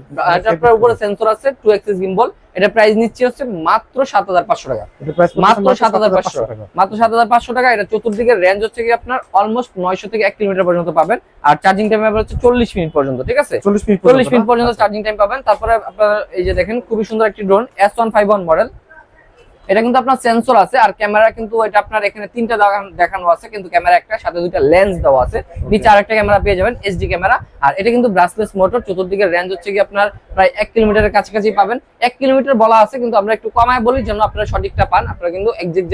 আপনার উপরে সেন্সর আছে টু এক্সিস গিম্বল এটা প্রাইস নিচ্ছে হচ্ছে মাত্র সাত হাজার পাঁচশো টাকা। এটা প্রাইস মাত্র 7500 টাকা। মাত্র সাত হাজার পাঁচশো টাকা। এটা চতুর্দিকে রেঞ্জ হচ্ছে কি আপনার অলমোস্ট নয়শো থেকে এক কিলোমিটার পর্যন্ত পাবেন। আর চার্জিং টাইম হচ্ছে চল্লিশ মিনিট পর্যন্ত ঠিক আছে? চল্লিশ মিনিট পর্যন্ত চার্জিং টাইম পাবেন। তারপরে আপনার এই যে দেখেন খুবই সুন্দর একটি drone S one five one model এটা কিন্তু আপনার সেন্সর আছে আর ক্যামেরা কিন্তু এটা আপনার এখানে তিনটা দেখানো আছে কিন্তু ক্যামেরা একটা সাথে দুইটা লেন্স দেওয়া আছে। নিচে আরেকটা ক্যামেরা পেয়ে যাবেন এইচডি ক্যামেরা আর এটা কিন্তু ব্রাসলেস মোটর চতুর্দিকে রেঞ্জ হচ্ছে কি আপনার প্রায় এক কিলোমিটারের কাছাকাছি পাবেন। এক কিলোমিটার বলা আছে কিন্তু আমরা একটু কমায় বলি যেন আপনারা সঠিকটা পান। আপনারা কিন্তু এক্সাক্ট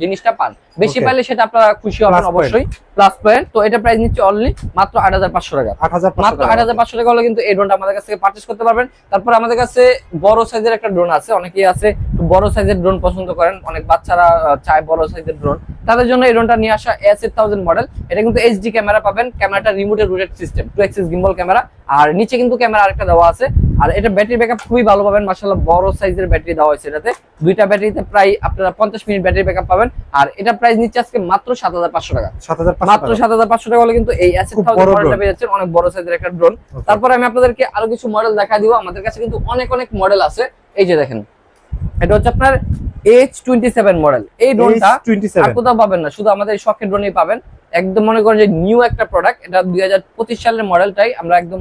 জিনিসটা পান। বেশি পাইলে সেটা আপনারা খুশি হবেন অবশ্যই। প্লাস পয়েন্ট তো এটা প্রাইস নিচ্ছে অনলি মাত্র আট হাজার পাঁচশো টাকা। 8500 মাত্র আট হাজার পাঁচশো টাকা হলে কিন্তু এই ড্রোনটা আমাদের কাছ থেকে পারচেস করতে পারবেন। তারপর আমাদের কাছে বড় সাইজের একটা ড্রোন আছে অনেকেই আছে বড় সাইজের ড্রোন পছন্দ করেন অনেক বাচ্চারা চায় বড় সাইজের ড্রোন তাদের জন্য এই ড্রোনটা নিয়ে আসা এস এইট থাউজেন্ড মডেল এটা কিন্তু এইচডি ক্যামেরা পাবেন ক্যামেরাটা রিমোটের rooted system two axis gimbal camera আর নিচে কিন্তু ক্যামেরা আরেকটা দেওয়া আছে। আর এটা ব্যাটারি ব্যাকআপ খুবই ভালো পাবেন মাসাল্লাহ বড় সাইজের ব্যাটারি দেওয়া হয়েছে এটাতে। দুইটা ব্যাটারিতে প্রায় আপনারা পঞ্চাশ মিনিট ব্যাটারি ব্যাকআপ পাবেন। আর এটা প্রাইস নিচ্ছে আজকে মাত্র সাত হাজার পাঁচশো টাকা। মাত্র সাত হাজার পাঁচশো টাকা হলে কিন্তু এই। পেয়ে যাচ্ছেন অনেক বড় সাইজের একটা ড্রোন. তারপরে আমি আপনাদেরকে আরও কিছু মডেল দেখা দিব। আমাদের কাছে কিন্তু অনেক অনেক মডেল আছে। এই যে দেখেন এটা হচ্ছে আপনার এইচ টোয়েন্টি সেভেন মডেল এই ড্রোনটা আর H27 কোথাও পাবেন না। শুধু আমাদের শখের ড্রোনেই পাবেন। একদম মনে করেন যে নিউ একটা প্রোডাক্ট এটা দুই হাজার পঁচিশ সালের মডেলটাই আমরা একদম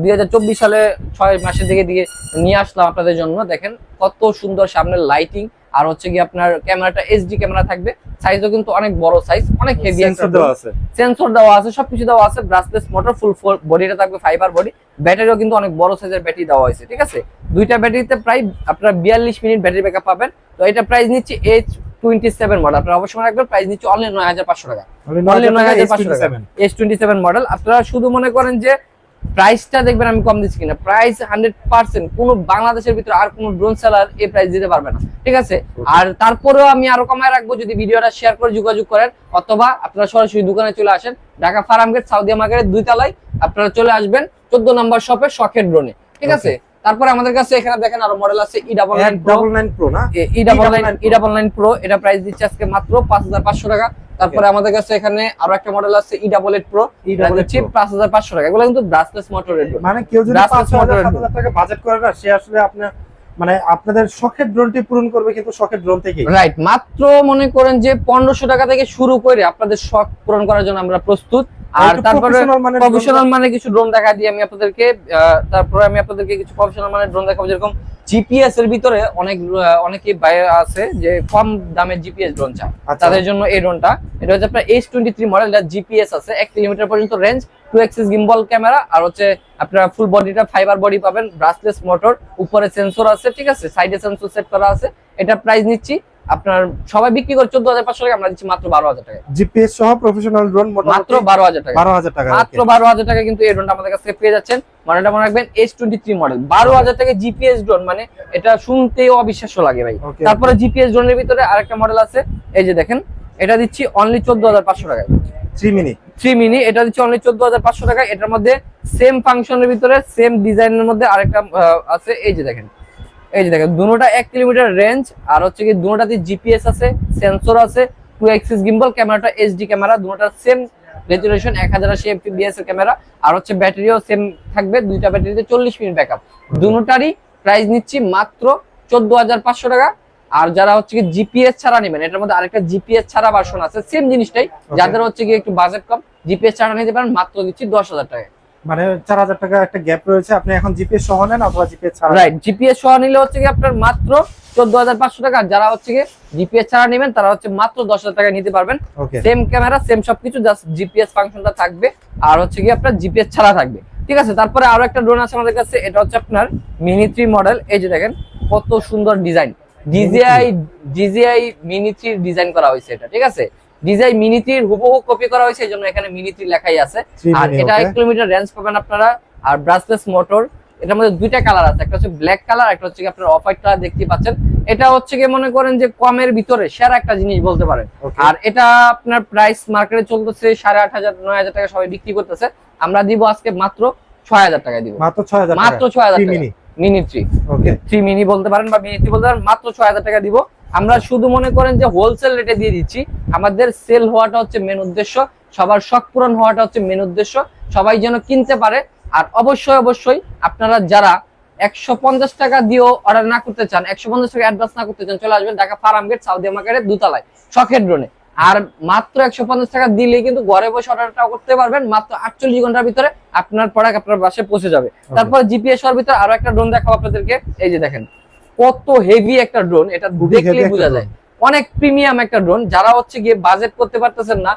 দুই হাজার চব্বিশ সালে ছয় মাসের দিকে দিয়ে নিয়ে আসলাম আপনাদের জন্য। দেখেন কত সুন্দর সামনে লাইটিং আর হচ্ছে কি আপনার ক্যামেরাটা এইচডি ক্যামেরা থাকবে। সাইজও কিন্তু অনেক বড় সাইজ অনেক হেভি সেন্সর দেওয়া আছে। সেন্সর দেওয়া আছে সবকিছু দেওয়া আছে ব্রাসলেস মোটর ফুল বডিটা থাকবে ফাইবার বডি ব্যাটারিও কিন্তু অনেক বড় সাইজের ব্যাটারি দেওয়া হয়েছে ঠিক আছে? দুইটা ব্যাটারিতে প্রায় আপনার বিয়াল্লিশ মিনিট ব্যাটারি ব্যাকআপ পাবেন। তো এটা প্রাইস নিচ্ছে এইচ টোয়েন্টি সেভেন মডেল আপনারা অবশ্যই মনে রাখবেন প্রাইস নিচ্ছে অনলি নয় হাজার পাঁচশো টাকা। অনলি নয় 9500 হাজার পাঁচশো টাকা। H27 S twenty seven model আপনারা শুধু মনে করেন যে প্রাইসটা দেখবেন আমি কম দিচ্ছি কিনা। প্রাইস হান্ড্রেড পার্সেন্ট কোনো বাংলাদেশের ভিতরে আর কোনো ড্রোন সেলার এই প্রাইস দিতে পারবে না। ঠিক আছে? আর তারপরেও আমি আরও কমায় রাখব যদি ভিডিওটা শেয়ার করে যোগাযোগ করেন অথবা আপনারা সরাসরি দোকানে চলে আসেন ঢাকা ফার্ম গেট সাউদিয়া মার্কেটের দুই তলায় আপনারা চলে আসবেন চোদ্দ নম্বর শপে শখের ড্রোনে ঠিক আছে? তারপরে আমাদের কাছে এখানে দেখেন আরও মডেল আছে ই ডাবল নাইন প্রো না? E double nine E double nine pro এটা প্রাইস দিচ্ছে আজকে মাত্র পাঁচ হাজার পাঁচশো টাকা। তারপরে আমাদের কাছে এখানে আরও একটা মডেল আছে ই ডাবল এইট প্রো এটা E88 দিচ্ছি পাঁচ হাজার পাঁচশো টাকা। এগুলো কিন্তু ব্রাসলেস মোটরের মানে কেউ যদি Brushless 5000 motor 7000 টাকা বাজেট করে না সে আসলে আপনার মানে আপনাদের শখের ড্রোনটি পূরণ করবে কিন্তু শখের ড্রোন থেকে রাইট মাত্র মনে করেন যে পনেরোশো টাকা থেকে শুরু করে আপনাদের শখ পূরণ করার জন্য আমরা প্রস্তুত। আর তারপরে প্রফেশনাল মানে কিছু ড্রোন দেখা দিই আমি আপনাদেরকে তারপরে আমি আপনাদেরকে কিছু প্রফেশনাল মানে ড্রোন দেখাবো। যেরকম জিপিএস এর ভিতরে অনেক আহ, অনেকেই বাইরে আছে যে কম দামের জিপিএস ড্রোন চায়। আচ্ছা। তাদের জন্য এই ড্রোনটা এটা হচ্ছে আপনার H twenty three model GPS আছে। এক কিলোমিটার পর্যন্ত range two axis gimbal camera আর হচ্ছে আপনার ফুল বডিটা ফাইবার বডি পাবেন ব্রাসলেস মোটর উপরে সেন্সর আছে ঠিক আছে? সাইডে সেন্সর সেট করা আছে। এটা প্রাইস নিচ্ছি আপনার সবাই বিক্রি করে চোদ্দ হাজার পাঁচশো টাকা আমরা দিচ্ছি মাত্র বারো হাজার টাকা। জিপিএস সহ প্রফেশনাল ড্রোন মাত্র বারো হাজার টাকা। বারো হাজার টাকা মাত্র বারো হাজার টাকা কিন্তু এই ড্রোনটা আমাদের কাছে পেয়ে যাচ্ছেন। মডেলটা মনে রাখবেন এস টোয়েন্টি থ্রি মডেল বারো হাজার টাকা জিপিএস ড্রোন মানে এটা শুনতেই অবিশ্বাস্য লাগে ভাই। তারপরে জিপিএস ড্রোনের ভিতরে আরেকটা মডেল আছে। এই যে দেখেন এটা দিচ্ছি অনলি চোদ্দ হাজার পাঁচশো টাকায়। থ্রি মিনিট থ্রি মিনি এটা দিচ্ছি অনলি চোদ্দ হাজার পাঁচশো টাকা এটার মধ্যে সেম ফাংশনের ভিতরে সেম ডিজাইনের মধ্যে আরেকটা আছে। এই যে দেখেন এই যে দেখেন দুটোটা এক কিলোমিটার রেঞ্জ আর হচ্ছে কি দুটোটাতে জিপিএস আছে সেন্সর আছে টু এক্সিস গিম্বল ক্যামেরাটা এইচডি ক্যামেরা দুটোটা সেম রেজুলেশন এক হাজার আশি এফপিবিএস এর ক্যামেরা আর হচ্ছে ব্যাটারিও সেম থাকবে দুইটা ব্যাটারিতে চল্লিশ মিনিট ব্যাকআপ দুটোটারই প্রাইস নিচ্ছি মাত্র চোদ্দ হাজার পাঁচশো টাকা আর যারা হচ্ছে কি জিপিএস ছাড়া নেবেন এটার মধ্যে আরেকটা জিপিএস ছাড়া ভার্সন আছে সেম জিনিসটাই যাদের হচ্ছে কি একটু বাজেট কম জিপিএস ছাড়া নিতে পারেন মাত্র দিচ্ছি দশ হাজার টাকা মানে চার হাজার টাকা একটা গ্যাপ রয়েছে। আপনি এখন জিপিএস সহ নেন অথবা জিপিএস ছাড়া রাইট জিপিএস সহ নিলে হচ্ছে কি আপনার মাত্র চোদ্দ হাজার পাঁচশো টাকা। যারা হচ্ছে কি জিপিএস ছাড়া নেবেন তারা হচ্ছে মাত্র দশ হাজার টাকা নিতে পারবেন। সেম ক্যামেরা সেম সবকিছু জাস্ট জিপিএস ফাংশনটা থাকবে। আর হচ্ছে কি আপনার জিপিএস ছাড়া থাকবে। ঠিক আছে তারপরে আরও একটা ড্রোন আছে আমাদের কাছে। এটা হচ্ছে আপনার মিনি থ্রি মডেল এই যে দেখেন কত সুন্দর design DJI DJI mini three design করা হয়েছে এটা। ঠিক আছে? ডিজাই মিনি থ্রির হুবহু কপি করা হয়েছে এই জন্য এখানে মিনি থ্রি লেখাই আছে। আর এটা. এক কিলোমিটার রেঞ্জ পাবেন আপনারা। আর ব্রাসলেস মোটর এটার মধ্যে দুইটা কালার আছে একটা হচ্ছে ব্ল্যাক কালার একটা হচ্ছে আপনার অফ হোয়াইট কালার দেখতে পাচ্ছেন। এটা হচ্ছে কি মনে করেন যে কমের ভিতরে সেরা একটা জিনিস বলতে পারেন। আর এটা আপনার প্রাইস মার্কেটে চলতেছে সাড়ে আট হাজার নয় হাজার টাকা সবাই বিক্রি করতেছে। আমরা দিব আজকে মাত্র ছয় হাজার টাকা দিব। মাত্র ছয় হাজার মাত্র ছয় হাজার টাকা। মিনি থ্রি থ্রি মিনি বলতে পারেন বা মিনি থ্রি বলতে পারেন মাত্র ছয় হাজার টাকা দিব। আমরা শুধু মনে করেন যে হোলসেল রেটে দিয়ে দিচ্ছি। আমাদের সেল হওয়াটা হচ্ছে মেন উদ্দেশ্য। সবার শখ পূরণ হওয়াটা হচ্ছে মেন উদ্দেশ্য। সবাই যেন কিনতে পারে। আর অবশ্যই অবশ্যই আপনারা যারা একশো পঞ্চাশ টাকা দিয়েও অর্ডার না করতে চান একশো পঞ্চাশ টাকা অ্যাডভান্স না করতে চান চলে আসবেন ঢাকা ফার্ম গেট সাউদি মার্কেটের দুতলায় শখের ড্রোনে আর মাত্র একশো পঞ্চাশ টাকা দিলেই কিন্তু ঘরে বসে অর্ডারটাও করতে পারবেন। মাত্র আটচল্লিশ ঘণ্টার ভিতরে আপনার প্রোডাক্ট আপনার বাসে পৌঁছে যাবে। তারপর জিপিএস এর ভিতরে আরও একটা ড্রোন দেখাবো আপনাদেরকে। এই যে দেখেন কত হেভি একটা ড্রোন এটা দেখলেই বোঝা যায়। অনেক প্রিমিয়াম একটা ড্রোন যারা হচ্ছে গিয়ে বাজেট করতে পারতেছেন না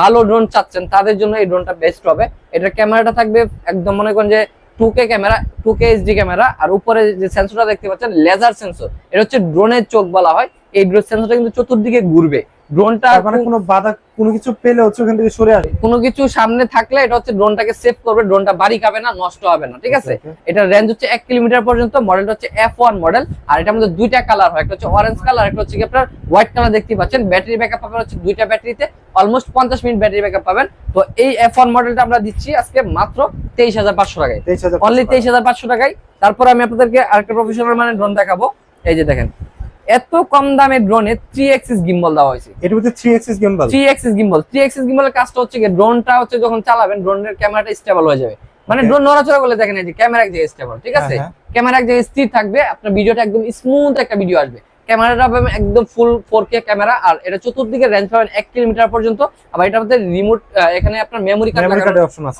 ভালো ড্রোন চাচ্ছেন তাদের জন্য এই ড্রোনটা বেস্ট হবে। এটার ক্যামেরাটা থাকবে একদম মনে করেন যে two K camera two K HD camera আর উপরে যে সেন্সরটা দেখতে পাচ্ছেন লেজার সেন্সর এটা হচ্ছে ড্রোনের চোখ বলা হয়। এই সেন্সরটা কিন্তু চতুর্দিকে ঘুরবে। ড্রোনটা মানে কোনো বাধা কোনো কিছু পেলে হচ্ছে ওখান থেকে সরে আসবে কোনো কিছু সামনে থাকলে এটা হচ্ছে ড্রোনটাকে সেভ করবে ড্রোনটা বাড়ি খাবে না নষ্ট হবে না ঠিক আছে? এটা রেঞ্জ হচ্ছে এক কিলোমিটার পর্যন্ত মডেলটা হচ্ছে এফ ওয়ান মডেল আর মধ্যে দুইটা কালার হয় একটা হচ্ছে অরেঞ্জ কালার একটা হচ্ছে আপনার হোয়াইট কালার দেখতে পাচ্ছেন। ব্যাটারি ব্যাকআপ পাবেন হচ্ছে দুইটা ব্যাটারিতে অলমোস্ট পঞ্চাশ মিনিট ব্যাটারি ব্যাকআপ পাবেন। তো এই এফ ওয়ান মডেলটা আমরা দিচ্ছি আজকে মাত্র তেইশ হাজার পাঁচশো টাকায়। অনলি তেইশ হাজার পাঁচশো টাকায়। তারপর আমি আপনাদেরকে আরেকটা প্রফেশনাল মানে ড্রোন দেখাবো। এই যে দেখেন এত কম দামে ড্রোনে থ্রি এক্সিস গিম্বল দেওয়া হয়েছে। এটা হচ্ছে three axis gimbal three axis gimbal three axis গিম্বলের কাজটা হচ্ছে কি ড্রোনটা হচ্ছে যখন চালাবেন ড্রোনের ক্যামেরাটা স্টেবল হয়ে যাবে। মানে ড্রোন নড়াচড়া করলে দেখেন এই যে ক্যামেরা এক জায়গায় স্টেবল ঠিক আছে? হ্যাঁ, ক্যামেরা এক জায়গায় স্থির থাকবে আপনার ভিডিওটা একদম স্মুথ একটা ভিডিও আসবে। ক্যামেরাটা পাবেন একদম ফুল ফোর কে ক্যামেরা আর এটা চতুর্দিকে রেঞ্জ পাবেন এক কিলোমিটার পর্যন্ত। আবার এটার মধ্যে রিমোট এখানে আপনার মেমোরি কার্ড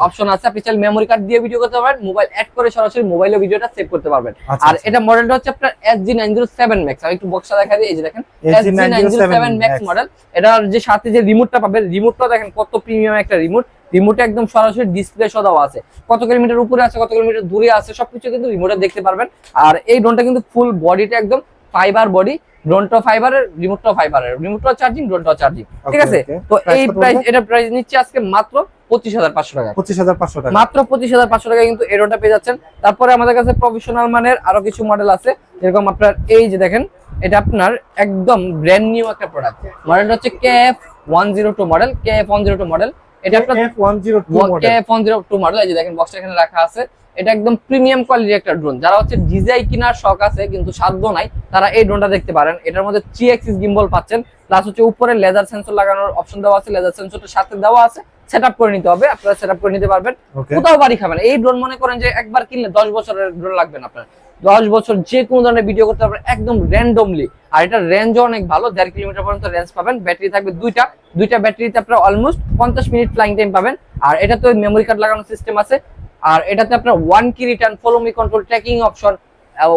অপশন আছে। আপনি চাইলে মেমোরি কার্ড দিয়ে ভিডিও করতে পারবেন মোবাইল অ্যাড করে সরাসরি মোবাইলে ভিডিওটা সেভ করতে পারবেন। আচ্ছা, আর আচ্ছা। এটা মডেলটা হচ্ছে আপনার S G nine zero seven max আমি একটু বক্সটা দেখা দিই এই যে দেখেন। SG 907 ম্যাক্স মডেল এটার যে সাথে যে রিমোটটা পাবেন রিমোটটা দেখেন কত প্রিমিয়াম একটা রিমোট রিমোটে একদম সরাসরি ডিসপ্লে সহ দেওয়া আছে। কত কিলোমিটার উপরে আছে কত কিলোমিটার দূরে আছে সবকিছু কিন্তু রিমোটে দেখতে পারবেন। আর এই ড্রোনটা কিন্তু ফুল বডিটা একদম ফাইবার বডি ড্রোনটা ফাইবারের রিমোটটাও ফাইবারের রিমোটটাও চার্জিং ড্রোনটাও চার্জিং ঠিক আছে? তো এই প্রাইস এটা প্রাইস নিচ্ছে আজকে মাত্র পঁচিশ হাজার পাঁচশো টাকা। পঁচিশ হাজার পাঁচশো টাকা। মাত্র পঁচিশ হাজার পাঁচশো টাকা কিন্তু এই ড্রোনটা পেয়ে যাচ্ছেন। তারপরে আমাদের কাছে প্রফেশনাল মানের আরও কিছু মডেল আছে। যেরকম আপনার এই যে দেখেন এটা আপনার একদম ব্র্যান্ড নিউ একটা প্রোডাক্ট মডেলটা হচ্ছে K F one zero two model K F one zero two model এটা আপনার K model F one zero two model এই যে দেখেন বক্সটা এখানে রাখা আছে। এটা একদম প্রিমিয়াম কোয়ালিটির একটা ড্রোন যারা হচ্ছে ডিজাই কিনার শখ আছে কিন্তু সাধ্য নাই তারা এই ড্রোনটা দেখতে পারেন। এটার মধ্যে থ্রি এক্সিস গিম্বল পাচ্ছেন প্লাস হচ্ছে উপরে লেজার সেন্সর লাগানোর অপশন দেওয়া আছে লেজার সেন্সরটার সাথে দেওয়া আছে সেট করে নিতে হবে আপনারা সেট করে নিতে পারবেন। কোথাও বাড়ি খাবেন এই ড্রোন মনে করেন যে একবার কিনলে দশ বছরের ড্রোন লাগবে না আপনার। দশ বছর যে কোনো ধরনের ভিডিও করতে পারবেন একদম র্যান্ডমলি আর এটা রেঞ্জও অনেক ভালো দেড় কিলোমিটার পর্যন্ত রেঞ্জ পাবেন। ব্যাটারি থাকবে দুইটা। দুইটা ব্যাটারিতে আপনার অলমোস্ট পঞ্চাশ মিনিট ফ্লাইং টাইম পাবেন। আর এটাতে মেমোরি কার্ড লাগানোর সিস্টেম আছে। আর এটাতে আপনার one key return follow me control tracking option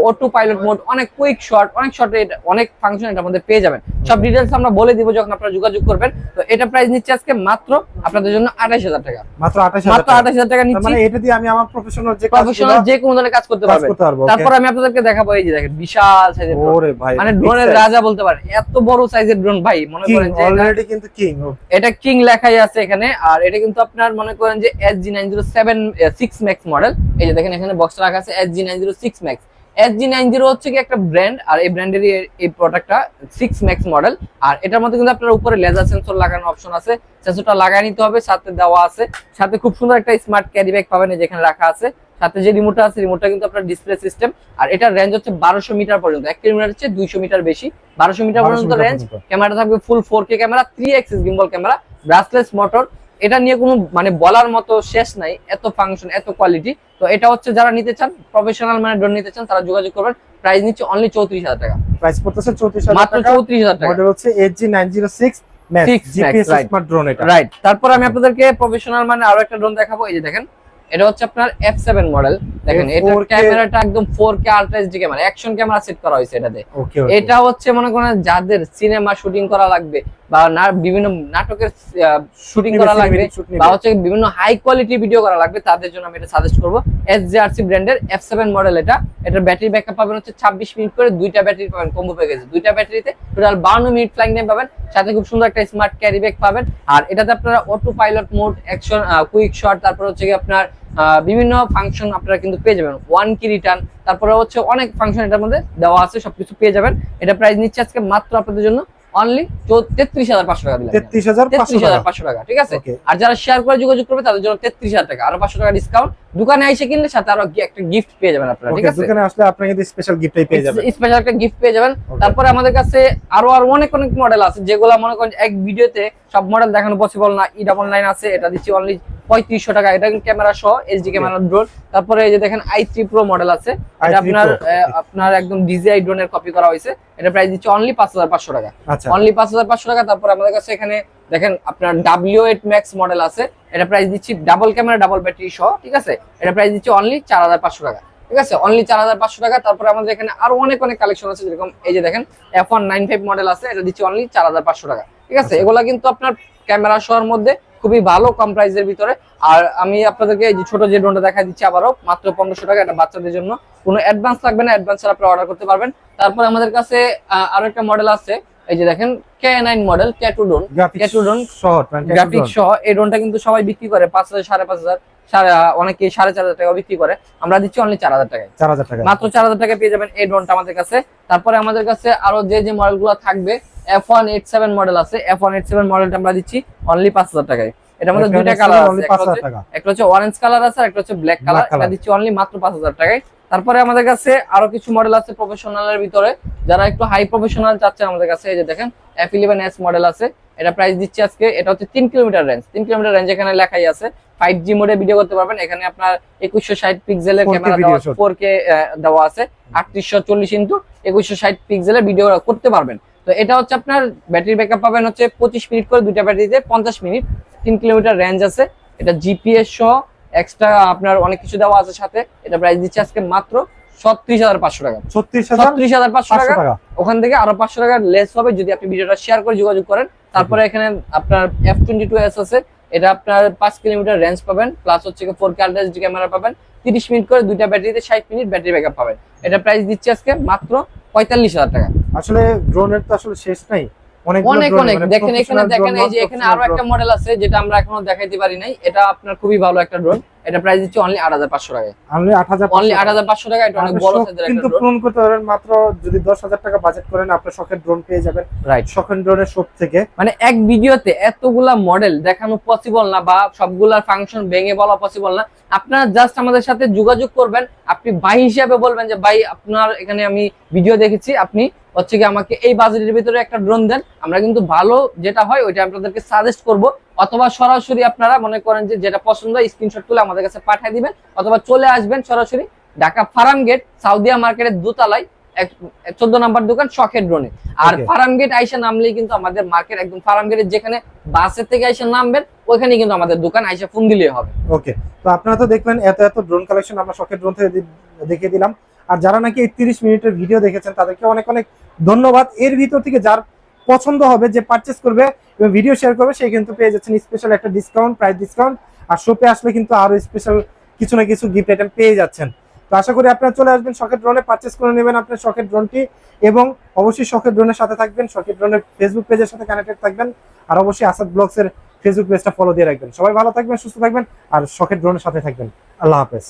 auto pilot mode অনেক কুইক শট অনেক শর্ট অনেক ফাংশন এটার মধ্যে পেয়ে যাবেন। সব ডিটেলস আমরা বলে দিব যখন আপনারা যোগাযোগ করবেন। তো এটা প্রাইস নিচ্ছে আজকে মাত্র আপনাদের জন্য আঠাশ হাজার টাকা। মাত্র আঠাশ মাত্র আঠাশ হাজার টাকা নিচ্ছি। মানে এটা দিয়ে আমি আমার প্রফেশনাল যে প্রফেশনাল যে কোনো ধরনের কাজ করতে পারব তারপর আমি আপনাদেরকে দেখাবো এই যে দেখেন বিশাল সাইজের ওরে ভাই মানে ড্রোনের রাজা বলতে পারেন। এত বড় সাইজের ড্রোন ভাই মনে করেন যে অলরেডি কিন্তু কিং এটা কিং লেখাই আছে এখানে। আর এটা কিন্তু আপনার মনে করেন যে S G nine zero seven six max model এই যে দেখেন এখানে বক্স রাখা আছে S G nine zero six max S G nine zero হচ্ছে কি একটা ব্র্যান্ড আর এই ব্র্যান্ডেরই এই প্রোডাক্টটা সিক্স ম্যাক্স মডেল আর এটার মধ্যে কিন্তু আপনার উপরে লেজার সেন্সর লাগানোর অপশন আছে। সেন্সরটা লাগাই নিতে হবে সাথে দেওয়া আছে। সাথে খুব সুন্দর একটা স্মার্ট ক্যারি ব্যাগ পাবেন যেখানে রাখা আছে। সাথে যে রিমোটটা আছে রিমোটটা কিন্তু আপনার ডিসপ্লে সিস্টেম আর এটার রেঞ্জ হচ্ছে বারোশো মিটার পর্যন্ত। এক কিলোমিটার হচ্ছে দুইশো মিটার বেশি। বারোশো মিটার পর্যন্ত রেঞ্জ ক্যামেরা থাকবে full four K camera three axis gimbal camera brushless motor এটা নিয়ে কোনো মানে বলার মতো শেষ নাই এত ফাংশন এত কোয়ালিটি তো এটা হচ্ছে যারা নিতে চান প্রফেশনাল মানে ড্রোন নিতে চান তারা যোগাযোগ করবেন। প্রাইস নিচ্ছে অনলি চৌত্রিশ হাজার টাকা। প্রাইস পড়তেছে চৌত্রিশ হাজার মাত্র চৌত্রিশ হাজার টাকা। মডেল হচ্ছে H G nine zero six max GPS smart drone এটা। রাইট তারপর আমি আপনাদেরকে প্রফেশনাল মানে আরও একটা ড্রোন দেখাবো। এই যে দেখেন এটা হচ্ছে আপনার এফ সেভেন মডেল দেখেন এ এটা 4K ক্যামেরাটা একদম four K ultra HD camera action camera set করা হয়েছে এটাতে। এটা হচ্ছে মনে করেন যাদের সিনেমা শুটিং করা লাগবে বা না বিভিন্ন নাটকের শুটিং করা লাগবে বা হচ্ছে বিভিন্ন হাই কোয়ালিটি ভিডিও করা লাগবে তাদের জন্য আমি এটা সাজেস্ট করব। এস জে আর সি ব্র্যান্ডের এফ সেভেন মডেল এটা। এটার ব্যাটারি ব্যাকআপ পাবেন হচ্ছে ছাব্বিশ মিনিট করে দুইটা ব্যাটারি পাবেন কম্বো প্যাকেজে দুইটা ব্যাটারিতে টোটাল বান্ন মিনিট ফ্লাইং টাইম পাবেন। সাথে খুব সুন্দর একটা স্মার্ট ক্যারি ব্যাগ পাবেন। আর এটাতে আপনারা auto pilot mode action quick shot তারপর হচ্ছে কি আপনার বিভিন্ন ফাংশন আপনারা কিন্তু পেয়ে যাবেন। ওয়ান কি রিটার্ন তারপরে হচ্ছে অনেক ফাংশন এটার মধ্যে দেওয়া আছে সবকিছু পেয়ে যাবেন। এটা প্রাইস নিচ্ছে আজকে মাত্র আপনাদের জন্য অনলি তেত্রিশ হাজার পাঁচশো টাকা দিলাম তেত্রিশ হাজার তেত্রিশ হাজার টাকা পাঁচশো টাকা ঠিক আছে? আর যারা শেয়ার করে যোগাযোগ করবে তাদের জন্য তেত্রিশ হাজার টাকা আরও পাঁচশো টাকা ডিসকাউন্ট দোকানে এসে কিনলে সাথে আরও একটা গিফট পেয়ে যাবেন আপনারা ঠিক আছে? দোকানে আসলে কিন্তু স্পেশাল গিফটই পেয়ে যাবেন। স্পেশাল একটা গিফট পেয়ে যাবেন। তারপরে আমাদের কাছে আরও আরও অনেক অনেক মডেল আছে যেগুলো মনে করেন এক ভিডিওতে সব মডেল দেখানো পসিবল না। ই ডাবল নাইন আছে এটা দিচ্ছি অনলি পঁয়ত্রিশশো টাকা। এটা ক্যামেরা সহ এইচডি ক্যামেরা ড্রোন তারপরে এই যে দেখেন আই থ্রি প্রো মডেল আছে। এটা আপনার আপনার একদম ডিজিআই ড্রোনের কপি করা হয়েছে। এটা প্রাইস দিচ্ছে অনলি পাঁচ হাজার পাঁচশো টাকা। আচ্ছা। অনলি পাঁচ হাজার পাঁচশো টাকা। তারপর আমাদের কাছে এখানে দেখেন আপনার ডাব্লিউ এইট ম্যাক্স মডেল আছে। এটা প্রাইস দিচ্ছি ডাবল ক্যামেরা ডাবল ব্যাটারি সহ ঠিক আছে? এটা প্রাইস দিচ্ছি অনলি চার হাজার পাঁচশো টাকা। ঠিক আছে? অনলি চার হাজার পাঁচশো টাকা। তারপরে আমাদের এখানে আরও অনেক অনেক কালেকশন আছে। যেরকম এই যে দেখেন F one nine five model আছে। এটা দিচ্ছি অনলি চার হাজার পাঁচশো টাকা। ঠিক আছে? এগুলা কিন্তু আপনার ক্যামেরা সহর মধ্যে খুবই ভালো কম প্রাইসের ভিতরে। আর আমি আপনাদেরকে এই যে ছোট যে ড্রোনটা দেখা দিচ্ছি আবারও, মাত্র পনেরোশো টাকা, এটা বাচ্চাদের জন্য। কোনো অ্যাডভান্স লাগবে না অ্যাডভান্স ছাড়া আপনি অর্ডার করতে পারবেন। তারপর আমাদের কাছে আরও একটা মডেল আছে এই যে দেখেন K nine model ক্যাটু drone graphics Tattoo drone, short মানে গ্রাফিক্স সহ এই ড্রোনটা কিন্তু সবাই বিক্রি করে পাঁচ হাজার সাড়ে পাঁচ হাজার সাড়ে অনেকে সাড়ে চার হাজার টাকা বিক্রি করে। আমরা দিচ্ছি অনলি চার হাজার টাকায়। চার হাজার টাকা মাত্র চার হাজার টাকা পেয়ে যাবেন এই ড্রোনটা আমাদের কাছে। তারপরে আমাদের কাছে আরও যে যে মডেলগুলো থাকবে F one eight seven model আছে। এফ ওয়ান এইট সেভেন মডেলটা আমরা দিচ্ছি অনলি পাঁচ হাজার টাকায়। এটার মধ্যে দুইটা কালার আছে একটা হচ্ছে- টাকা। একটা হচ্ছে অরেঞ্জ কালার আছে আর একটা হচ্ছে ব্ল্যাক কালার এটা দিচ্ছি অনলি মাত্র পাঁচ হাজার টাকায়। তারপরে আমাদের কাছে আরও কিছু মডেল আছে প্রফেশনালের ভিতরে। যারা একটু হাই প্রফেশনাল চাচ্ছেন আমাদের কাছে এই যে দেখেন এফ ইলেভেন এস মডেল আছে। এটা প্রাইস দিচ্ছি আজকে এটা হচ্ছে তিন কিলোমিটার রেঞ্জ তিন কিলোমিটার রেঞ্জ এখানে লেখাই আছে। ফাইভ জি মোডে ভিডিও করতে পারবেন। এখানে আপনার একুশশো ষাট পিক্সেলের 4K ক্যামেরা দেওয়া। ফোর কে দেওয়া আছে। আটত্রিশশো চল্লিশ ইন্টু একুশশো ষাট পিক্সেলের ভিডিও করতে পারবেন। তো এটা হচ্ছে আপনার ব্যাটারি ব্যাকআপ পাবেন হচ্ছে পঁচিশ মিনিট করে দুইটা ব্যাটারিতে পঞ্চাশ মিনিট। তিন কিলোমিটার রেঞ্জ আছে। এটা জিপিএস সহ এক্সট্রা আপনার অনেক কিছু দেওয়া আছে সাথে। এটা প্রাইস দিচ্ছে আজকে মাত্র ছত্রিশ হাজার পাঁচশো টাকা। ছত্রিশ হাজার পাঁচশো টাকা। ওখান থেকে আরও পাঁচশো টাকা লেস হবে যদি আপনি ভিডিওটা শেয়ার করে যোগাযোগ করেন। তারপরে এখানে আপনার এফ টোয়েন্টি টু এস আছে। এটা আপনার পাঁচ কিলোমিটার রেঞ্জ পাবেন। প্লাস হচ্ছে ফোর কে ক্যামেরা পাবেন। তিরিশ মিনিট করে দুইটা ব্যাটারিতে ষাট মিনিট ব্যাটারি ব্যাকআপ পাবেন। এটা প্রাইস দিচ্ছে আজকে মাত্র পঁয়তাল্লিশ হাজার টাকা। আসলে ড্রোনের তো আসলে শেষ নাই। অনেক অনেক। অনেক দেখেন এখানে দেখেন এই যে এখানে আরও একটা মডেল আছে যেটা আমরা এখনও দেখাইতে পারি নাই। এটা আপনার খুবই ভালো একটা ড্রোন এটা প্রাইস দিচ্ছে অনলি আট হাজার পাঁচশো টাকা অনলি আট হাজার অনলি আট হাজার পাঁচশো টাকা এটা অনেক বড় সাইজের কিন্তু পূরণ করতে পারেন মাত্র যদি দশ হাজার টাকা বাজেট করেন আপনার শখের ড্রোন পেয়ে যাবেন। রাইট শখের ড্রোনের শপ থেকে। মানে এক ভিডিওতে এতগুলা মডেল দেখানো পসিবল না বা সবগুলার ফাংশন ভেঙে বলা পসিবল না। আপনারা জাস্ট আমাদের সাথে যোগাযোগ করবেন। আপনি ভাই হিসাবে বলবেন যে ভাই আপনার এখানে আমি ভিডিও দেখেছি। আপনি হচ্ছে কি আমাকে এই বাজেটের ভিতরে একটা ড্রোন দেন। আমরা কিন্তু ভালো যেটা হয় ওইটা আপনাদেরকে সাজেস্ট করব। অথবা সরাসরি আপনারা মনে করেন যে যেটা পছন্দ হয় স্ক্রিনশট তুলে আমাদের কাছে পাঠিয়ে দিবেন অথবা চলে আসবেন সরাসরি ঢাকা ফার্ম গেট সাউদিয়া মার্কেটের দোতলায় চোদ্দ নাম্বার দোকান শখের ড্রোনে আর ফার্ম গেট আইসা নামলেই কিন্তু আমাদের মার্কেট একদম ফার্ম গেটের যেখানে বাসের থেকে আইসা নামবেন ওইখানে কিন্তু আমাদের দোকান আইসা ফোন দিলেই হবে। ওকে তো আপনারা তো দেখলেন এত এত ড্রোন কালেকশন আমরা শখের ড্রোন থেকে দেখিয়ে দিলাম। আর যারা নাকি এই তিরিশ মিনিটের ভিডিও দেখেছেন তাদেরকে অনেক অনেক ধন্যবাদ। এর ভিতর থেকে যার পছন্দ হবে, যে পারচেস করবে এবং ভিডিও শেয়ার করবে, সে কিন্তু পেয়ে যাচ্ছেন স্পেশাল একটা ডিসকাউন্ট প্রাইস ডিসকাউন্ট আর শোপে আসলে কিন্তু আরও স্পেশাল কিছু না কিছু গিফট আইটেম পেয়ে যাচ্ছেন। তো আশা করি আপনারা চলে আসবেন শখের ড্রোনে পারচেস করে নেবেন আপনার শখের ড্রোনটি এবং অবশ্যই শখের ড্রোনের সাথে থাকবেন শখের ড্রোনের ফেসবুক পেজের সাথে কানেক্টেড থাকবেন। আর অবশ্যই আসাদ ব্লগসের ফেসবুক পেজটা ফলো দিয়ে রাখবেন। সবাই ভালো থাকবেন, সুস্থ থাকবেন, আর শখের ড্রোনের সাথে থাকবেন। আল্লাহ হাফেজ।